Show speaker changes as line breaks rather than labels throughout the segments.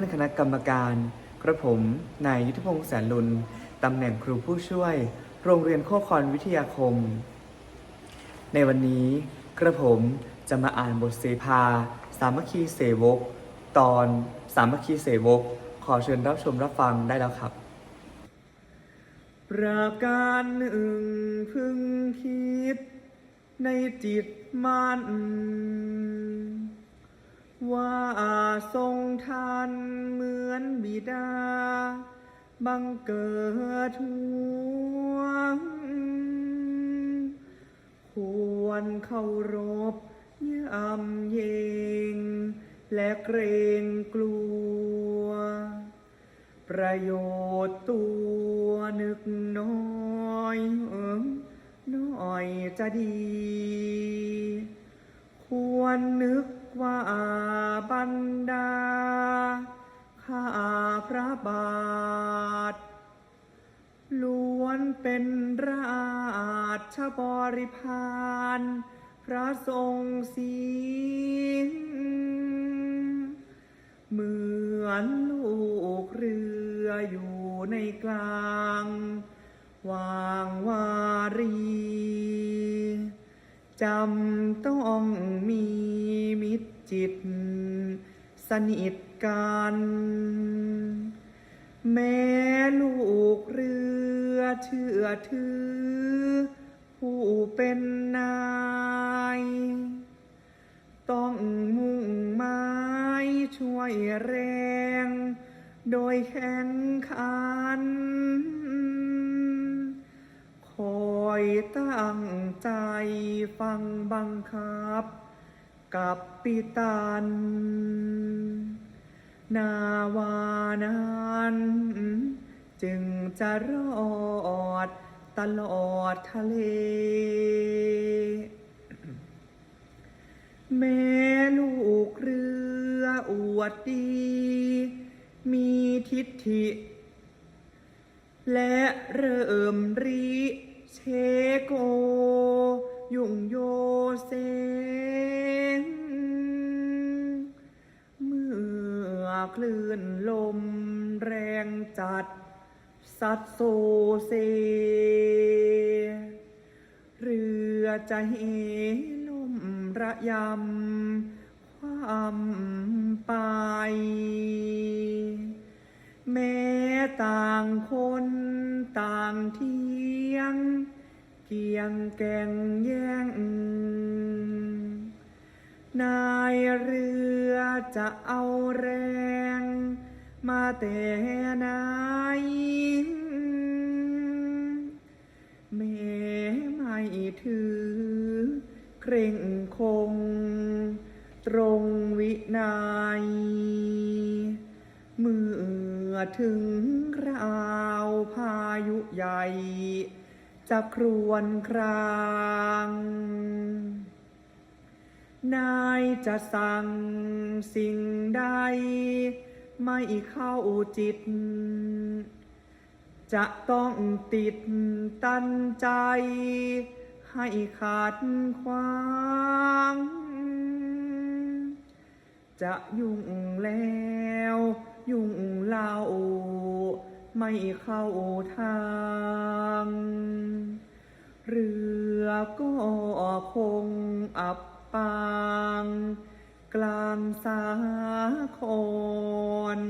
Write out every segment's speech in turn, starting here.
ท่านคณะกรรมการ กระผม นายยุทธพงษ์แสนลุนตำแหน่งครูผู้ช่วย โรงเรียนโคคอนวิทยาคม ในวันนี้ กระผมจะมาอ่านบทเสภา สามัคคีเสวก ตอนสามัคคีเสวก ขอเชิญรับชมรับฟังได้แล้วครับ ประการหนึ่งพึงคิด ในจิตมัน ว่าทรงทันเหมือนบิดา บังเกิดหวงควรเคารพยำเยง และเกรงกลัว ประโยชน์ตัวนึกน้อยเอิมน้อยจะดี ควรนึกว่าบรรดา ข้าพระบาท ล้วนเป็นราชบริพารพระทรงสีเหมือนลูกเรืออยู่ในกลาง วางวารี จำต้องมีมิตรจิต สนิทกัน แม้ลูกเรือเชื่อถือ ผู้เป็นนาย ต้องมุ่งไม้ช่วยแรง โดยแข่งขัน ค อยตั้งใจฟังบังคับ กับปิตัน นาวานั้นจึงจะรอดตลอดทะเล แม้ลูกเรืออวดดี มีทิฏฐิ และเริ่มรี เชโก ยุ่งโยเซงเมื่อคลื่นลมแรงจัด สัดโซเซ เรือจะเหลมระยำความไป แม้ต่างคนต่างเที่ยง เกียงแก่งแย่ง นายเรือจะเอาแรง มาแต่ไหนแม้ไม่ถือ เคร่งคง ตรงวินัย อถึงคราวพายุใหญ่จะครวนคราง นายจะสั่งสิ่งใด ไม่เข้าจิต จะต้องติดตันใจ ให้ขาดขวาง จะยุ่งแล้ว ยุ่งเล่าไม่เข้าทาง เรือก็คงอับปาง กลางสาคร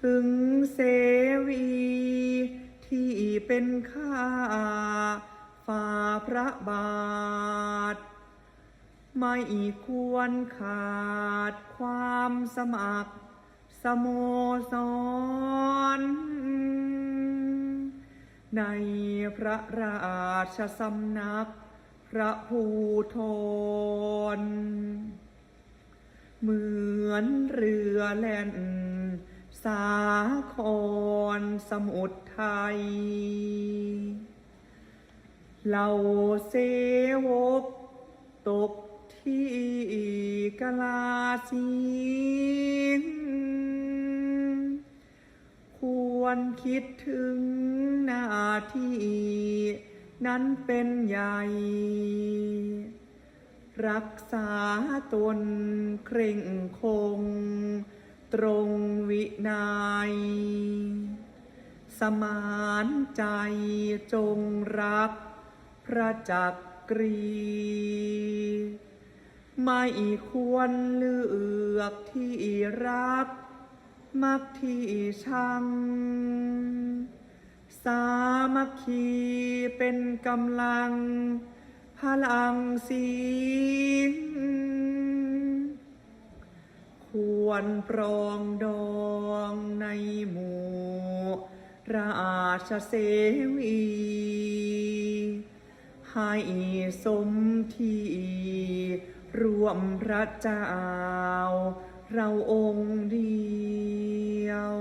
ถึงเสวีที่เป็นข้าฝ่าพระบาท ไม่ควรขาดความสมัคร สโมสร ในพระราชสำนัก พระภูทรเหมือนเรือแล่น สาครสมุทรไทยเราเสวกตก ที่กลาสีควรคิดถึงหน้าที่นั้นเป็นใหญ่ รักษาตนเคร่งคง ตรงวินัย สมานใจจงรักพระจักรี ไม่ควรเลือกที่รัก มักที่ชัง สามัคคีเป็นกำลัง พลังสีควรปรองดองในหมู่ราชเสวีให้สมที่ รวมพระเจ้า เราองค์เดียว